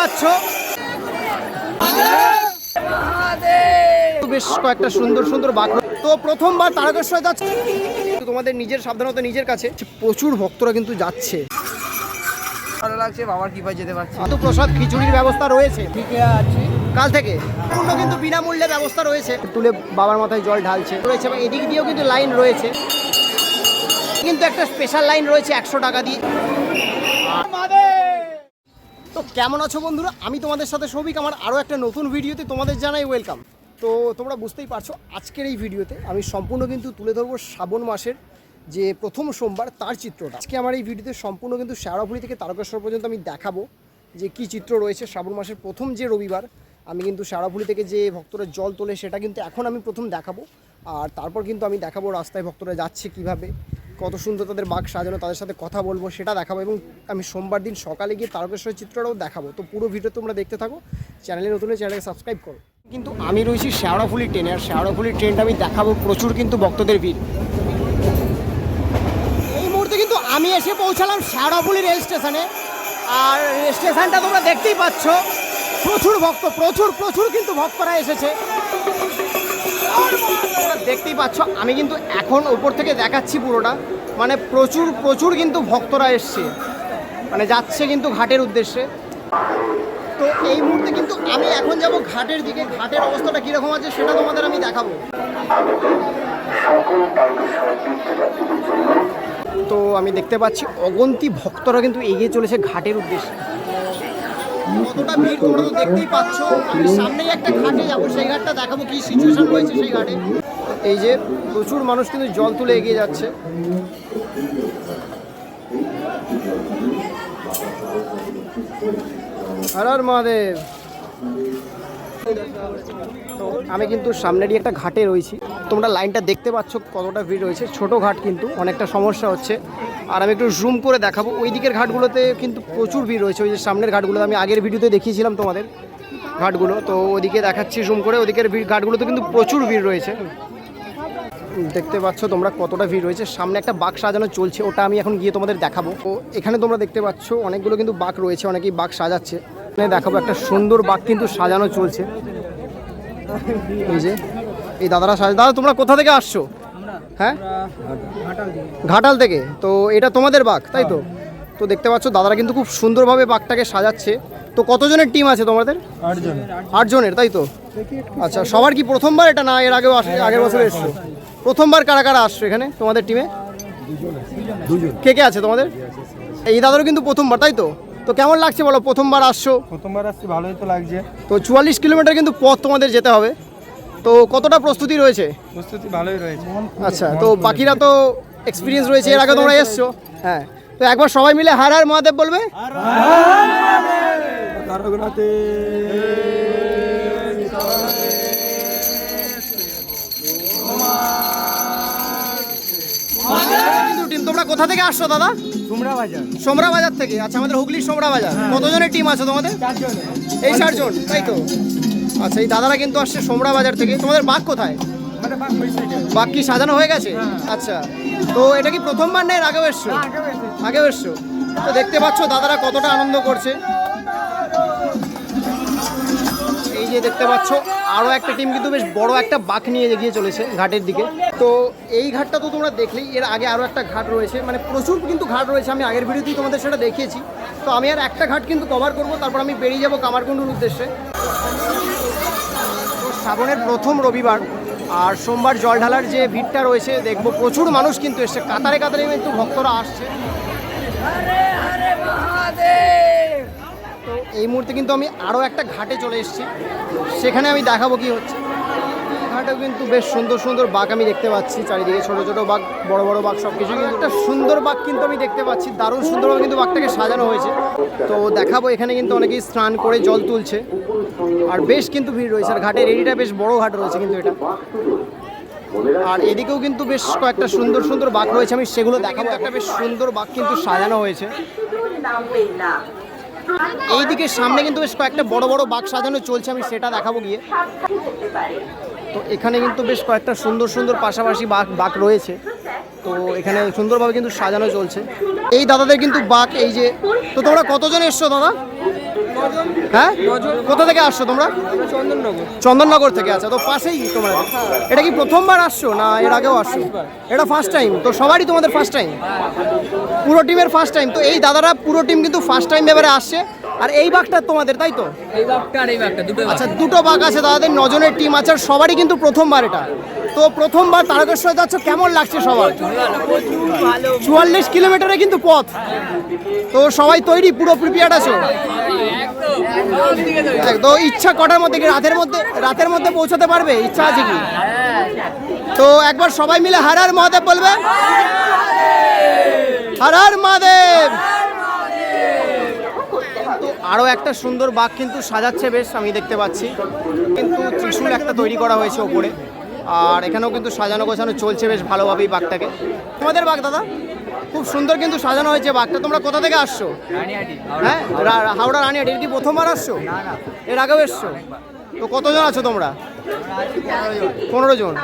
পাচ্ছ? বেশ কয়েকটা সুন্দর সুন্দর বাঘ তো প্রথমবার তারকেশ্বর যাচ্ছে। তোমাদের নিজের সাবধানতা নিজের কাছে। প্রচুর ভক্তরা কিন্তু যাচ্ছে। ভালো লাগছে বাবার কৃপায় যেতে পারছি। তো প্রসাদ খিচুড়ির ব্যবস্থা রয়েছে। ঠিক আছি। কাল থেকে। পূর্ণ কিন্তু বিনামূল্যে ব্যবস্থা রয়েছে। তুলে বাবার মাথায় জল ঢালছে। রয়েছে এবং এদিক দিয়েও কিন্তু লাইন রয়েছে। কিন্তু একটা স্পেশাল লাইন রয়েছে একশো টাকা দিয়ে। তো কেমন আছো বন্ধুরা? আমি তোমাদের সাথে সৌভিক, আমার আরও একটা নতুন ভিডিওতে তোমাদের জানাই ওয়েলকাম তো তোমরা বুঝতেই পারছ, আজকের এই ভিডিওতে আমি সম্পূর্ণ কিন্তু তুলে ধরবো শ্রাবণ মাসের যে প্রথম সোমবার, তার চিত্রটা। আজকে আমার এই ভিডিওতে সম্পূর্ণ কিন্তু শেওড়াফুলি থেকে তারকেশ্বর পর্যন্ত আমি দেখাবো যে কি চিত্র রয়েছে শ্রাবণ মাসের প্রথম যে রবিবার। আমি কিন্তু শেওড়াফুলি থেকে যে ভক্তরা জল তোলে, সেটা কিন্তু এখন আমি প্রথম দেখাবো। আর তারপর কিন্তু আমি দেখাবো রাস্তায় ভক্তরা যাচ্ছে কীভাবে, কত সুন্দর তাদের বাঘ সাজানো, তাদের সাথে কথা বলব, সেটা দেখাবো এবং আমি সোমবার দিন সকালে গিয়ে তারকেশ্বর চিত্রটাও দেখাবো। তো পুরো ভিডিও তোমরা দেখতে থাকো, চ্যানেলে নতুন চ্যানেলকে সাবস্ক্রাইব করো। কিন্তু আমি রয়েছি শেওড়াফুলি ট্রেনে, আর শেওড়াফুলি ট্রেনটা আমি দেখাবো, প্রচুর কিন্তু ভক্তদের ভিড়। এই মুহূর্তে কিন্তু আমি এসে পৌঁছালাম শেওড়াফুলি রেল স্টেশনে, আর স্টেশনটা তোমরা দেখতেই পাচ্ছ, প্রচুর ভক্ত, প্রচুর প্রচুর কিন্তু ভক্তরা এসেছে। দেখতেই পাচ্ছ, আমি কিন্তু এখন ওপর থেকে দেখাচ্ছি পুরোটা। মানে প্রচুর প্রচুর কিন্তু ভক্তরা এসছে। মানে যাচ্ছে কিন্তু ঘাটের উদ্দেশ্যে। তো এই মুহূর্তে কিন্তু আমি এখন যাব ঘাটের দিকে। ঘাটের অবস্থাটা কীরকম আছে সেটা তোমাদের আমি দেখাবো। তো আমি দেখতে পাচ্ছি, অগন্তি ভক্তরা কিন্তু এগিয়ে চলেছে ঘাটের উদ্দেশ্যে। কতটা ভিড় তোমরা তো দেখতেই পাচ্ছ। আমি সামনেই একটা ঘাটে যাব, সেই ঘাটটা দেখাবো কি সিচুয়েশন রয়েছে সেই ঘাটে। এই যে প্রচুর মানুষ কিন্তু জল তুলে এগিয়ে যাচ্ছে। হর মহাদেব। আমি কিন্তু সামনেরই একটা ঘাটে রয়েছি। তোমরা লাইনটা দেখতে পাচ্ছ কতটা ভিড় রয়েছে। ছোট ঘাট কিন্তু অনেকটা সমস্যা হচ্ছে। আর আমি একটু জুম করে দেখাবো। ওই দিকের ঘাটগুলোতে কিন্তু প্রচুর ভিড় রয়েছে। ওই যে সামনের ঘাটগুলোতে আমি আগের ভিডিওতে দেখিয়েছিলাম তোমাদের ঘাটগুলো। তো ওদিকে দেখাচ্ছি জুম করে। ওদিকের ভিড় ঘাটগুলোতে কিন্তু প্রচুর ভিড় রয়েছে। দেখতে পাচ্ছ তোমরা কতটা ভিড় রয়েছে। সামনে একটা বাঘ সাজানো চলছে। ওটা আমি এখন গিয়ে তোমাদের দেখাবো। তো এখানে তোমরা দেখতে পাচ্ছ অনেকগুলো কিন্তু বাঘ রয়েছে। অনেকেই বাঘ সাজাচ্ছে। এখানে দেখাবো একটা সুন্দর বাঘ কিন্তু সাজানো চলছে। এই যে, এই দাদারা সাজা দাদা, তোমরা কোথা থেকে আসছো? হ্যাঁ? ঘাটাল থেকে। তো এটা তোমাদের বাঘ তাই তো? তো দেখতে পাচ্ছ দাদারা কিন্তু খুব সুন্দরভাবে বাঘটাকে সাজাচ্ছে। তো কতজনের টিম আছে তোমাদের? আটজন আটজনের তাই তো? আচ্ছা সবার কি প্রথমবার এটা না এর আগেও আস- আগের বছর এসছো? প্রথমবার কারা কারা আসছো এখানে তোমাদের টিমে কে কে আছে তোমাদের? এই দাদারও কিন্তু প্রথমবার তাই তো? তো কেমন লাগছে বলো প্রথমবার আসছো? প্রথমবার আসছি ভালোই তো লাগছে। তো চুয়াল্লিশ কিলোমিটার কিন্তু পথ তোমাদের যেতে হবে। তো কতটা প্রস্তুতি রয়েছে? প্রস্তুতি ভালোই রয়েছে। আচ্ছা তো বাকিরা তো এক্সপিরিয়েন্স রয়েছে এর আগে তোমরা এসছো। হ্যাঁ তো একবার সবাই মিলে হার হার মহাদেব বলবে? তোমরা কোথা থেকে আসছো দাদা? কুমড়া বাজার সোমরা বাজার থেকে। আচ্ছা আমাদের হুগলির সোমরা বাজার কতজনের টিম আছে তোমাদের? এই চারজন তাই তো? আচ্ছা এই দাদারা কিন্তু আসছে সোমরা বাজার থেকে। তোমাদের বাঘ কোথায়? বাঘ কি সাজানো হয়ে গেছে? আচ্ছা তো এটা কি প্রথমবার না এর আগেও এসছো? আগেও এসছো। তো দেখতে পাচ্ছ দাদারা কতটা আনন্দ করছে। এই যে দেখতে পাচ্ছ আরও একটা টিম কিন্তু বেশ বড় একটা বাঘ নিয়ে এগিয়ে চলেছে ঘাটের দিকে। তো এই ঘাটটা তো তোমরা দেখলেই এর আগে আরও একটা ঘাট রয়েছে। মানে প্রচুর কিন্তু ঘাট রয়েছে আমি আগের ভিডিওতেই তোমাদের সেটা দেখিয়েছি। তো আমি আর একটা ঘাট কিন্তু কভার করব তারপর আমি বেরিয়ে যাব কামারকুণ্ডুর উদ্দেশ্যে। শ্রাবণের প্রথম রবিবার আর সোমবার জল ঢালার যে ভিড়টা রয়েছে, দেখব প্রচুর মানুষ কিন্তু এসছে। কাতারে কাতারে কিন্তু ভক্তরা আসছে। এই মুহূর্তে কিন্তু আমি আরও একটা ঘাটে চলে এসেছি। সেখানে আমি দেখাবো কি হচ্ছে। এই কিন্তু বেশ সুন্দর সুন্দর বাঘ আমি দেখতে পাচ্ছি, চারিদিকে ছোট ছোট বাঘ, বড় বড় বাঘ সব কিছু কিন্তু একটা সুন্দর বাঘ কিন্তু আমি দেখতে পাচ্ছি, দারুণ সুন্দরভাবে কিন্তু বাঘটাকে সাজানো হয়েছে। তো দেখাবো এখানে কিন্তু অনেকেই স্নান করে জল তুলছে, আর বেশ কিন্তু ভিড় রয়েছে, আর ঘাটের এরিয়াটা বেশ বড় ঘাট রয়েছে কিন্তু এটা। আর এদিকেও কিন্তু বেশ কয়েকটা সুন্দর সুন্দর বাঘ রয়েছে, আমি সেগুলো দেখাবো, একটা বেশ সুন্দর বাঘ কিন্তু সাজানো হয়েছে। এইদিকে সামনে কিন্তু বেশ কয়েকটা বড় বড় বাঘ সাজানো চলছে, আমি সেটা দেখাবো গিয়ে। তো এখানে কিন্তু বেশ কয়েকটা সুন্দর সুন্দর পাশাপাশি বাঘ বাঘ রয়েছে। তো এখানে সুন্দরভাবে কিন্তু সাজানো চলছে। এই দাদাদের কিন্তু বাঘ এই যে, তো তোমরা কতজন এসছো দাদা? হ্যাঁ? কোথা থেকে আসছো তোমরা? চন্দননগর চন্দননগর থেকে আচ্ছা তো পাশেই তোমরা। এটা কি প্রথমবার আসছো না এর আগেও আসছো? এটা ফার্স্ট টাইম তো সবারই তোমাদের ফার্স্ট টাইম পুরো টিমের ফার্স্ট টাইম তো এই দাদারা পুরো টিম কিন্তু ফার্স্ট টাইম এবারে আসছে। আর এই বাঘটা তোমাদের তাই তো? এই বাঘটা আর এই বাঘটা দুটো আচ্ছা দুটো বাঘ আছে দাদাদের নজনের টিম আছে আর সবারই কিন্তু প্রথমবার এটা। তো প্রথমবার তারকেশ্বর যাচ্ছ কেমন লাগছে সবার? চুয়াল্লিশ কিলোমিটারে কিন্তু পথ। তো সবাই তৈরি পুরো প্রিপেয়ার্ড আছো? তো ইচ্ছা কটার মধ্যে কি রাতের মধ্যে রাতের মধ্যে পৌঁছাতে পারবে? ইচ্ছা আছে কি? তো একবার সবাই মিলে হার হার মহাদেব বলবে। হার হার মহাদেব! আরও একটা সুন্দর বাঘ কিন্তু সাজাচ্ছে বেশ আমি দেখতে পাচ্ছি। কিন্তু ত্রিশূল একটা তৈরি করা হয়েছে ওপরে। আর এখানেও কিন্তু সাজানো গোছানো চলছে বেশ ভালোভাবেই বাঘটাকে। তোমাদের বাঘ দাদা? খুব সুন্দর কিন্তু সাজানো হয়েছে বাঘটা। তোমরা কোথা থেকে আসছো? হ্যাঁ হাওড়া রানিহাটি এটা কি প্রথমবার আসছো? এর আগেও এসছো? তো কতজন আছো তোমরা? পনেরো জন।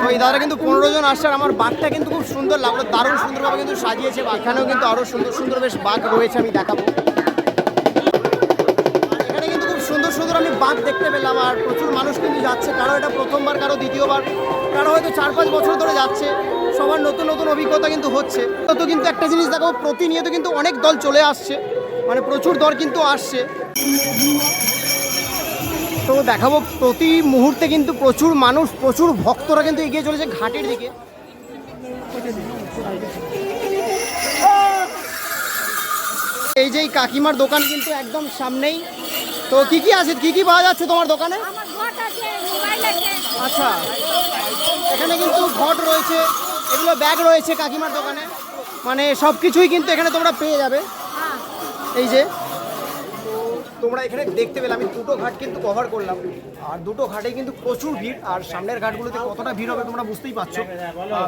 তো এই দাদারা কিন্তু পনেরো জন আসছে আর আমার বাঘটা কিন্তু খুব সুন্দর লাগল। দারুণ সুন্দরভাবে কিন্তু সাজিয়েছে। বাঘ। এখানেও কিন্তু আরও সুন্দর সুন্দর বেশ বাঘ রয়েছে আমি দেখাবো। বাঘ দেখতে পেলাম আর প্রচুর মানুষ কিন্তু যাচ্ছে। কারও এটা প্রথমবার, কারও দ্বিতীয়বার, কারও হয়তো চার পাঁচ বছর ধরে যাচ্ছে। সবার নতুন নতুন অভিজ্ঞতা কিন্তু হচ্ছে। তো কিন্তু একটা জিনিস দেখো, প্রতিনিয়ত কিন্তু অনেক দল চলে আসছে। মানে প্রচুর দল কিন্তু আসছে। তো দেখাবো, প্রতি মুহূর্তে কিন্তু প্রচুর মানুষ, প্রচুর ভক্তরা কিন্তু এগিয়ে চলেছে ঘাটের দিকে। এই যে কাকিমার দোকান কিন্তু একদম সামনেই। তো কি কি আছে? কি কি পাওয়া যাচ্ছে তোমার দোকানে? আমার ঘট আছে মোবাইল আছে। আচ্ছা। এখানে কিন্তু ঘট রয়েছে এগুলো ব্যাগ রয়েছে কাকিমার দোকানে। মানে সব কিছুই কিন্তু এখানে তোমরা পেয়ে যাবে। হ্যাঁ। এই যে। তো তোমরা এখানে দেখতে পেলে আমি দুটো ঘাট কিন্তু কভার করলাম। আর দুটো ঘাটে কিন্তু প্রচুর ভিড়। আর সামনের ঘাটগুলোতে কতটা ভিড় হবে তোমরা বুঝতেই পারছ।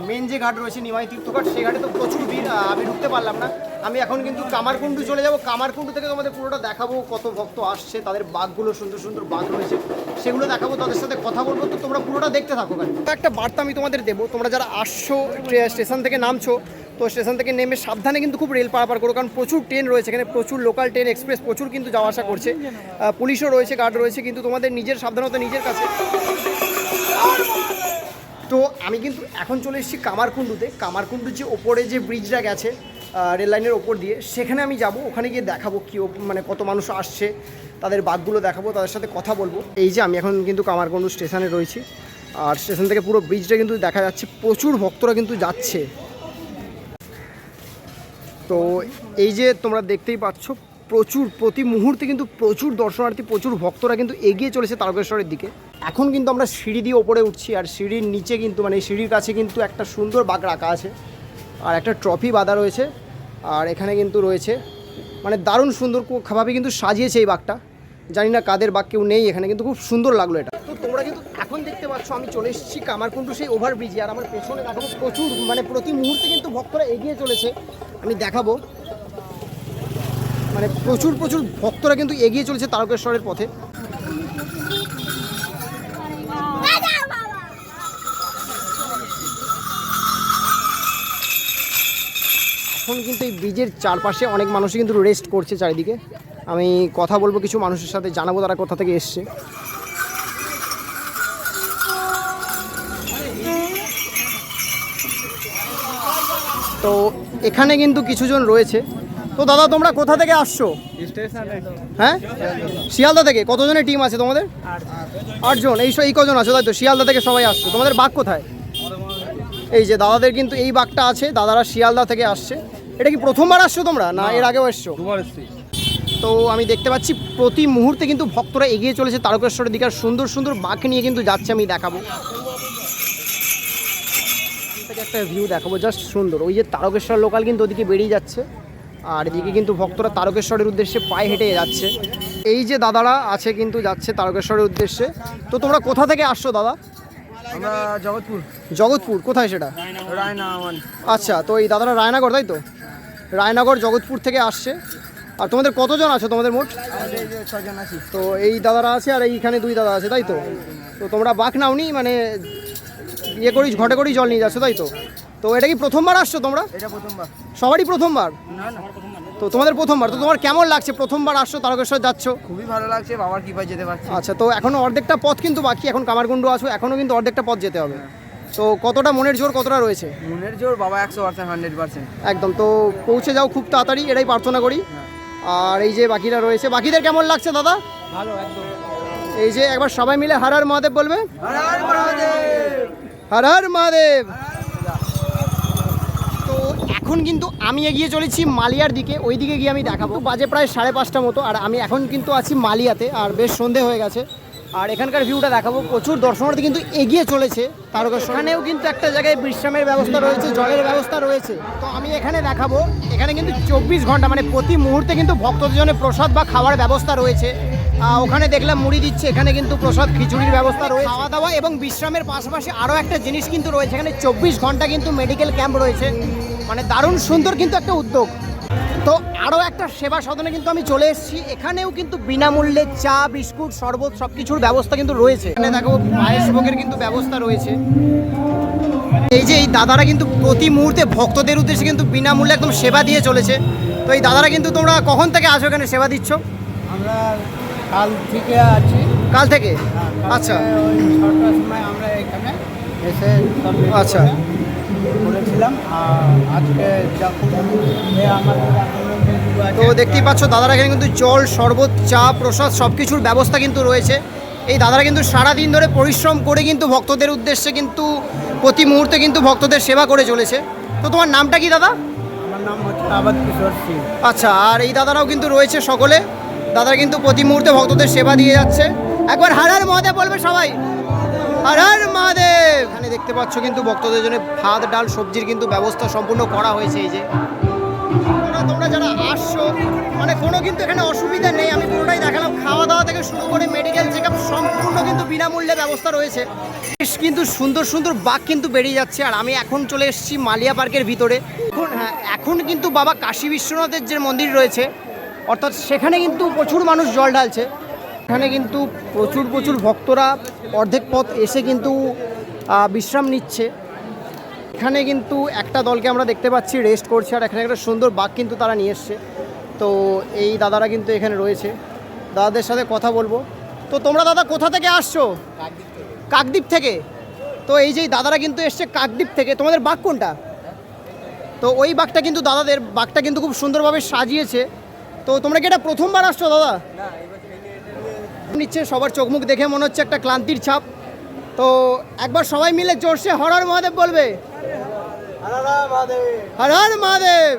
মেন যে ঘাট রয়েছে নিমাই তীর্থঘাট সেই ঘাটে তো প্রচুর ভিড়। আমি ঢুকতে পারলাম না। আমি এখন কিন্তু কামারকুণ্ডু চলে যাব। কামারকুণ্ডু থেকে তোমাদের পুরোটা দেখাবো কত ভক্ত আসছে তাদের বাঘগুলো সুন্দর সুন্দর বাঘ রয়েছে। সেগুলো দেখাবো তাদের সাথে কথা বলব। তো তোমরা পুরোটা দেখতে থাকো একটা বার্তা আমি তোমাদের দেবো। তোমরা যারা আসছো স্টেশন থেকে নামছো তো স্টেশন থেকে নেমে সাবধানে কিন্তু খুব রেল পারাপার করো কারণ প্রচুর ট্রেন রয়েছে। এখানে প্রচুর লোকাল ট্রেন এক্সপ্রেস প্রচুর কিন্তু যাওয়া আসা করছে। পুলিশও রয়েছে গার্ড রয়েছে কিন্তু তোমাদের নিজের সাবধানতা নিজের কাছে। তো আমি কিন্তু এখন চলে এসেছি কামারকুণ্ডুতে। কামারকুণ্ডুর যে ওপরে যে ব্রিজটা গেছে রেল লাইনের ওপর দিয়ে। সেখানে আমি যাব, ওখানে গিয়ে দেখাবো কি মানে কত মানুষ আসছে, তাদের বাঘগুলো দেখাবো, তাদের সাথে কথা বলব। এই যে আমি এখন কিন্তু কামারকুণ্ডু স্টেশনে রয়েছি, আর স্টেশন থেকে পুরো ব্রিজটা কিন্তু দেখা যাচ্ছে, প্রচুর ভক্তরা কিন্তু যাচ্ছে। তো এই যে তোমরা দেখতেই পাচ্ছ, প্রচুর, প্রতি মুহূর্তে কিন্তু প্রচুর দর্শনার্থী, প্রচুর ভক্তরা কিন্তু এগিয়ে চলেছে তারকেশ্বরের দিকে। এখন কিন্তু আমরা সিঁড়ি দিয়ে ওপরে উঠছি, আর সিঁড়ির নিচে কিন্তু মানে সিঁড়ির কাছে কিন্তু একটা সুন্দর বাঘ রাখা আছে। আর একটা ট্রফি বাঁধা রয়েছে। আর এখানে কিন্তু রয়েছে মানে দারুণ সুন্দর ভাবে কিন্তু সাজিয়েছে এই বাঘটা। জানি না কাদের বাঘ, কেউ নেই এখানে, কিন্তু খুব সুন্দর লাগল এটা। তো তোমরা কিন্তু এখন দেখতে পাচ্ছ, আমি চলে এসেছি কামারকুণ্ডু সেই ওভারব্রিজে আর আমার পেছনে দেখাবো প্রচুর মানে প্রতি মুহূর্তে কিন্তু ভক্তরা এগিয়ে চলেছে। আমি দেখাবো। মানে প্রচুর প্রচুর ভক্তরা কিন্তু এগিয়ে চলেছে তারকেশ্বরের পথে। এখন কিন্তু এই ব্রিজের চারপাশে অনেক মানুষই কিন্তু রেস্ট করছে চারিদিকে। আমি কথা বলব কিছু মানুষের সাথে, জানাব তারা কোথা থেকে এসছে। তো এখানে কিন্তু কিছুজন রয়েছে। তো দাদা, তোমরা কোথা থেকে আসছো? হ্যাঁ? শিয়ালদা থেকে? কতজনের টিম আছে তোমাদের? আটজন। এই এই কজন আছে? তাই তো, শিয়ালদা থেকে সবাই আসছো। তোমাদের বাঘ কোথায়? এই যে দাদাদের কিন্তু এই বাঘটা আছে, দাদারা শিয়ালদা থেকে আসছে। এটা কি প্রথমবার আসছো তোমরা? না এর আগেও এসছো? দুবার এসছি। তো আমি দেখতে পাচ্ছি প্রতি মুহূর্তে কিন্তু ভক্তরা এগিয়ে চলেছে তারকেশ্বরের দিকে আর সুন্দর সুন্দর বাঘ নিয়ে কিন্তু যাচ্ছে আমি দেখাবো। একটা ভিউ দেখাবো জাস্ট সুন্দর। ওই যে তারকেশ্বর লোকাল কিন্তু ওদিকে বেরিয়ে যাচ্ছে আর এদিকে কিন্তু ভক্তরা তারকেশ্বরের উদ্দেশ্যে পায়ে হেঁটে যাচ্ছে। এই যে দাদারা আছে কিন্তু যাচ্ছে তারকেশ্বরের উদ্দেশ্যে। তো তোমরা কোথা থেকে আসছো দাদা? আমরা জগৎপুর। জগৎপুর কোথায় সেটা? রায়না আচ্ছা তো এই দাদারা রায়নগর তাই তো? রায়নগর জগৎপুর থেকে আসছে। আর তোমাদের কতজন আছো তোমাদের মোট? ছজন আছি তো এই দাদারা আছে আর এইখানে দুই দাদা আছে তাই তো? তো তোমরা বাঘ নাওনি মানে ইয়ে করি ঘটে করেই জল নিয়ে যাচ্ছ তাই তো? তো এটা কি প্রথমবার আসছো তোমরা? এটা প্রথমবার। সবারই প্রথমবার? তো তোমাদের প্রথমবার তো তোমার কেমন লাগছে প্রথমবার আসছো তারকেশ্বর যাচ্ছ? খুবই ভালো লাগছে বাবার কৃপায় যেতে পারছি। আচ্ছা তো এখনও অর্ধেকটা পথ কিন্তু বাকি এখন কামারগুন্ডু আসো এখনও কিন্তু অর্ধেকটা পথ যেতে হবে। তো কতটা মনের জোর কতটা রয়েছে? মনের জোর বাবা একশো পার্সেন্ট হান্ড্রেড পার্সেন্ট একদম তো পৌঁছে যাও খুব তাড়াতাড়ি এটাই প্রার্থনা করি। আর এই যে বাকিরা রয়েছে বাকিদের কেমন লাগছে দাদা? ভালো একদম। এই যে একবার সবাই মিলে হার হার মহাদেব বলবে? হর হর মহাদেব! তো এখন কিন্তু আমি এগিয়ে চলেছি মালিয়ার দিকে ওই দিকে গিয়ে আমি দেখাবো। বাজে প্রায় সাড়ে পাঁচটা মতো আর আমি এখন কিন্তু আছি মালিয়াতে আর বেশ সন্ধে হয়ে গেছে। আর এখানকার ভিউটা দেখাবো, প্রচুর দর্শনার্থী কিন্তু এগিয়ে চলেছে তারকেশ্বর। এখানেও কিন্তু একটা জায়গায় বিশ্রামের ব্যবস্থা রয়েছে, জলের ব্যবস্থা রয়েছে। তো আমি এখানে দেখাবো, এখানে কিন্তু চব্বিশ ঘণ্টা মানে প্রতি মুহূর্তে কিন্তু ভক্তদের জন্য প্রসাদ বা খাওয়ার ব্যবস্থা রয়েছে। ওখানে দেখলাম মুড়ি দিচ্ছে, এখানে কিন্তু প্রসাদ, খিচুড়ির ব্যবস্থা রয়েছে। খাওয়া দাওয়া এবং বিশ্রামের পাশাপাশি আরও একটা জিনিস কিন্তু রয়েছে, এখানে চব্বিশ ঘণ্টা কিন্তু মেডিকেল ক্যাম্প রয়েছে। মানে দারুণ সুন্দর কিন্তু একটা উদ্যোগ। তো আরও একটা সেবা সদনে কিন্তু আমি চলে এসেছি। এখানেও কিন্তু বিনামূল্যে চা বিস্কুট শরবত সব কিছুর ব্যবস্থা কিন্তু রয়েছে। এখানে দেখো পায়েস ভোগের কিন্তু ব্যবস্থা রয়েছে। এই যে এই দাদারা কিন্তু প্রতি মুহূর্তে ভক্তদের উদ্দেশ্যে কিন্তু বিনামূল্যে একদম সেবা দিয়ে চলেছে। তো এই দাদারা কিন্তু তোমরা কখন থেকে আসো এখানে সেবা দিচ্ছ? আমরা কাল থেকে আছি। কাল থেকে? আচ্ছা। আমরা এখানে এসে আচ্ছা। আজকে তো দেখতেই পাচ্ছ দাদারা এখানে কিন্তু জল শরবত চা প্রসাদ সব কিছুর ব্যবস্থা কিন্তু রয়েছে। এই দাদারা কিন্তু সারা দিন ধরে পরিশ্রম করে কিন্তু ভক্তদের উদ্দেশ্যে কিন্তু প্রতি মুহূর্তে কিন্তু ভক্তদের সেবা করে চলেছে। তো তোমার নামটা কি দাদা? আমার নাম হচ্ছে আবাদ কিশোর সিং। আচ্ছা আর এই দাদারাও কিন্তু রয়েছে সকলে। দাদারা কিন্তু প্রতি মুহূর্তে ভক্তদের সেবা দিয়ে যাচ্ছে। একবার হার হার মহাদেব বলবে সবাই। হার হার মহাদেব। এখানে দেখতে পাচ্ছ কিন্তু ভক্তদের জন্য ভাত, ডাল, সবজির কিন্তু ব্যবস্থা সম্পূর্ণ করা হয়েছে এই যে। তোমরা যারা আসছো মানে কোনো কিন্তু এখানে অসুবিধা নেই। আমি পুরোটাই দেখালাম। খাওয়া দাওয়া থেকে শুরু করে মেডিকেল চেক আপ সম্পূর্ণ কিন্তু বিনামূল্যে ব্যবস্থা রয়েছে। বেশ কিন্তু সুন্দর সুন্দর বাঘ কিন্তু বেরিয়ে যাচ্ছে। আর আমি এখন চলে এসেছি মালিয়া পার্কের ভিতরে। এখন হ্যাঁ এখন কিন্তু বাবা কাশী বিশ্বনাথের যে মন্দির রয়েছে, অর্থাৎ সেখানে কিন্তু প্রচুর মানুষ জল ঢালছে। এখানে কিন্তু প্রচুর প্রচুর ভক্তরা অর্ধেক পথ এসে কিন্তু বিশ্রাম নিচ্ছে। এখানে কিন্তু একটা দলকে আমরা দেখতে পাচ্ছি, রেস্ট করছে, আর এখানে একটা সুন্দর বাঘ কিন্তু তারা নিয়ে এসছে। তো এই দাদারা কিন্তু এখানে রয়েছে। দাদাদের সাথে কথা বলব। তো তোমরা দাদা কোথা থেকে আসছো? কাকদ্বীপ থেকে। তো এই যে দাদারা কিন্তু এসছে কাকদ্বীপ থেকে। তোমাদের বাঘ কোনটা? তো ওই বাঘটা কিন্তু দাদাদের, বাঘটা কিন্তু খুব সুন্দরভাবে সাজিয়েছে। তো তোমরা কি এটা প্রথমবার আসছো দাদা? নিচ্ছে সবার চোখ মুখ দেখে মনে হচ্ছে একটা ক্লান্তির ছাপ। তো একবার সবাই মিলে জোরসে হরর মহাদেব বলবে। হর হর মহাদেব।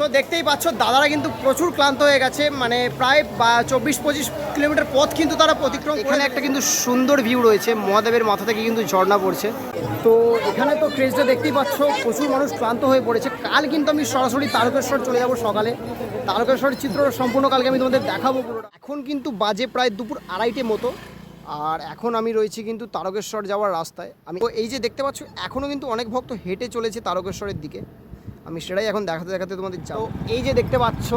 তো দেখতেই পাচ্ছ দাদারা কিন্তু প্রচুর ক্লান্ত হয়ে গেছে। মানে প্রায় বা- চব্বিশ পঁচিশ কিলোমিটার পথ কিন্তু তারা অতিক্রম এখানে একটা কিন্তু সুন্দর ভিউ রয়েছে মহাদেবের মাথা থেকে কিন্তু ঝর্ণা পড়ছে। তো এখানে তো ক্রেজটা দেখতেই পাচ্ছ প্রচুর মানুষ ক্লান্ত হয়ে পড়েছে। কাল কিন্তু আমি সরাসরি তারকেশ্বর চলে যাব সকালে। তারকেশ্বরের চিত্র সম্পূর্ণ কালকে আমি তোমাদের দেখাবো পুরোটা। এখন কিন্তু বাজে প্রায় দুপুর আড়াইটে মতো আর এখন আমি রয়েছি কিন্তু তারকেশ্বর যাওয়ার রাস্তায়। আমি তো এই যে দেখতে পাচ্ছ এখনও কিন্তু অনেক ভক্ত হেঁটে চলেছে তারকেশ্বরের দিকে। আমি সেটাই এখন দেখাতে দেখাতে তোমাদের যাও এই যে দেখতে পাচ্ছ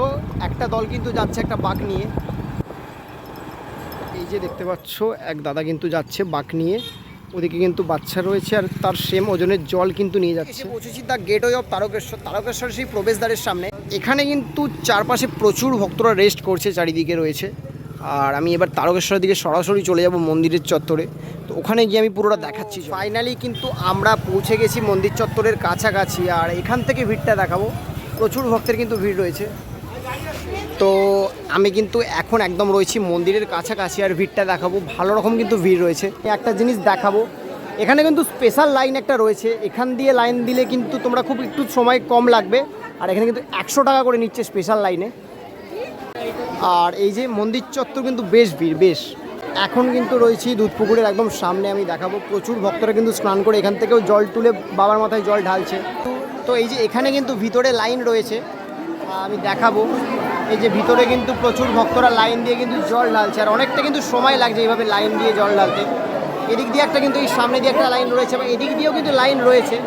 একটা দল কিন্তু যাচ্ছে একটা বাঘ নিয়ে। এই যে দেখতে পাচ্ছ এক দাদা কিন্তু যাচ্ছে বাঘ নিয়ে। ওদিকে কিন্তু বাচ্চা রয়েছে আর তার সেম ওজনের জল কিন্তু নিয়ে যাচ্ছে। পৌঁছেছি the gateway of Tarakeswar. Tarakeswar সেই প্রবেশদ্বারের সামনে। এখানে কিন্তু চারপাশে প্রচুর ভক্তরা রেস্ট করছে চারিদিকে রয়েছে। আর আমি এবার তারকেশ্বরের দিকে সরাসরি চলে যাব মন্দিরের চত্বরে। তো ওখানে গিয়ে আমি পুরোটা দেখাচ্ছি ফাইনালি কিন্তু আমরা পৌঁছে গেছি মন্দির চত্বরের কাছাকাছি আর এখান থেকে ভিড়টা দেখাবো। প্রচুর ভক্তের কিন্তু ভিড় রয়েছে। তো আমি কিন্তু এখন একদম রয়েছি মন্দিরের কাছাকাছি আর ভিড়টা দেখাবো। ভালো রকম কিন্তু ভিড় রয়েছে। একটা জিনিস দেখাবো। এখানে কিন্তু স্পেশাল লাইন একটা রয়েছে। এখান দিয়ে লাইন দিলে কিন্তু তোমরা খুব একটু সময় কম লাগবে। আর এখানে কিন্তু একশো টাকা করে নিচ্ছে স্পেশাল লাইনে আর এই যে মন্দির চত্বর কিন্তু বেশ ভিড়, বেশ। এখন কিন্তু রয়েছি দুধপুকুরের একদম সামনে, আমি দেখাবো। প্রচুর ভক্তরা কিন্তু স্নান করে এখান থেকেও জল তুলে বাবার মাথায় জল ঢালছে। তো এই যে এখানে কিন্তু ভিতরে লাইন রয়েছে, আমি দেখাবো। এই যে ভিতরে কিন্তু প্রচুর ভক্তরা লাইন দিয়ে কিন্তু জল ঢালছে, আর অনেকটা কিন্তু সময় লাগছে এইভাবে লাইন দিয়ে জল ঢালতে। এদিক দিয়ে একটা কিন্তু এই সামনে দিয়ে একটা লাইন রয়েছে এবং এদিক দিয়েও কিন্তু লাইন রয়েছে।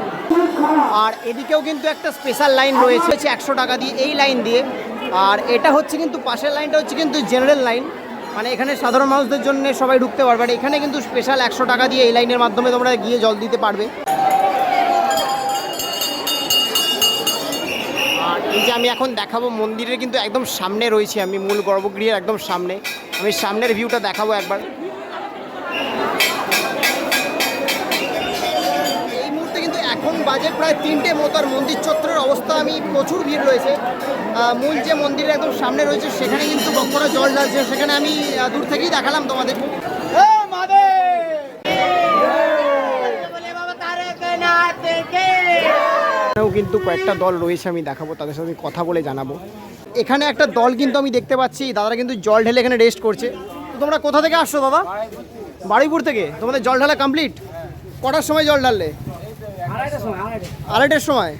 আর এদিকেও কিন্তু একটা স্পেশাল লাইন রয়েছে একশো টাকা দিয়ে এই লাইন দিয়ে। আর এটা হচ্ছে কিন্তু পাশের লাইনটা হচ্ছে কিন্তু জেনারেল লাইন মানে এখানে সাধারণ মানুষদের জন্য সবাই ঢুকতে পারবে। আর এখানে কিন্তু স্পেশাল একশো টাকা দিয়ে এই লাইনের মাধ্যমে তোমরা গিয়ে জল দিতে পারবে। আর এই যে আমি এখন দেখাবো, মন্দিরের কিন্তু একদম সামনে রয়েছি আমি, মূল গর্ভগৃহের একদম সামনে। আমি সামনের ভিউটা দেখাবো একবার এই মুহূর্তে কিন্তু এখন প্রায় তিনটে মতো আর মন্দির চত্বরের অবস্থা আমি প্রচুর ভিড় রয়েছে। মূল যে মন্দিরের একদম সামনে রয়েছে সেখানে কিন্তু ভক্তরা জল ঢালছে। সেখানে আমি দূর থেকেই দেখালাম তোমাদের। কিন্তু কয়েকটা দল রয়েছে আমি দেখাবো তাদের সাথে কথা বলে জানাব। এখানে একটা দল কিন্তু আমি দেখতে পাচ্ছি দাদারা কিন্তু জল ঢেলে এখানে রেস্ট করছে। তো তোমরা কোথা থেকে আসছো দাদা বাড়িপুর থেকে? তোমাদের জল ঢালা কমপ্লিট কটার সময় জল ঢাললে? আড়াইটার সময়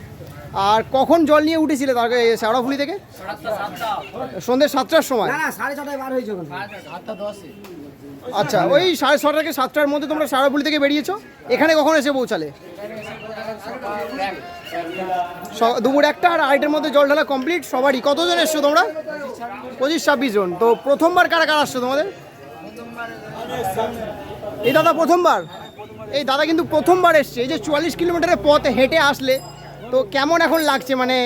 আর কখন জল নিয়ে উঠেছিলে তার শ্যাওড়াফুলি থেকে? সন্ধ্যে সাতটার সময়? আচ্ছা ওই সাড়ে ছটা থেকে সাতটার মধ্যে তোমরা শ্যাওড়াফুলি থেকে বেরিয়েছো? এখানে কখন এসে পৌঁছালে? দুপুর একটা আর আড়াইটার মধ্যে জল ঢালা কমপ্লিট। সবারই কতজন এসছো তোমরা? পঁচিশ ছাব্বিশ জন। তো প্রথমবার কারা কারা আসছো তোমাদের? এই দাদা প্রথমবার? এই দাদা কিন্তু প্রথমবার এসছে। এই যে চুয়াল্লিশ কিলোমিটারের পথ হেঁটে আসলে তো কেমন এখন লাগছে? মানে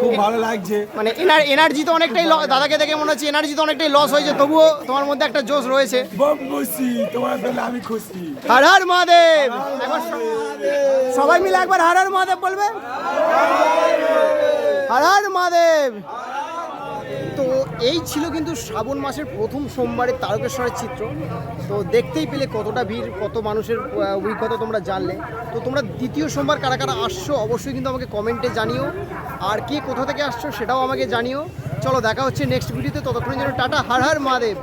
খুব ভালো লাগছে। মানে এনার এনার্জি তো অনেকটাই দাদাকে দেখে মনে হচ্ছে এনার্জি তো অনেকটাই লস হয়েছে তবুও তোমার মধ্যে একটা জোশ রয়েছে। তোমার আমি খুশি। হর হর মহাদেব। সবাই মিলে একবার হর হর মহাদেব বলবে? হর হর মহাদেব! এই ছিল কিন্তু শ্রাবণ মাসের প্রথম সোমবারের তারকেশ্বরের চিত্র। তো দেখতেই পেলে কতটা ভিড়, কত মানুষের অভিজ্ঞতা তোমরা জানলে। তো তোমরা দ্বিতীয় সোমবার কারা কারা আসছো অবশ্যই কিন্তু আমাকে কমেন্টে জানিও। আর কে কোথা থেকে আসছো সেটাও আমাকে জানিও। চলো দেখা হচ্ছে নেক্সট ভিডিওতে ততক্ষণের জন্য টাটা, হার হার মহাদেব।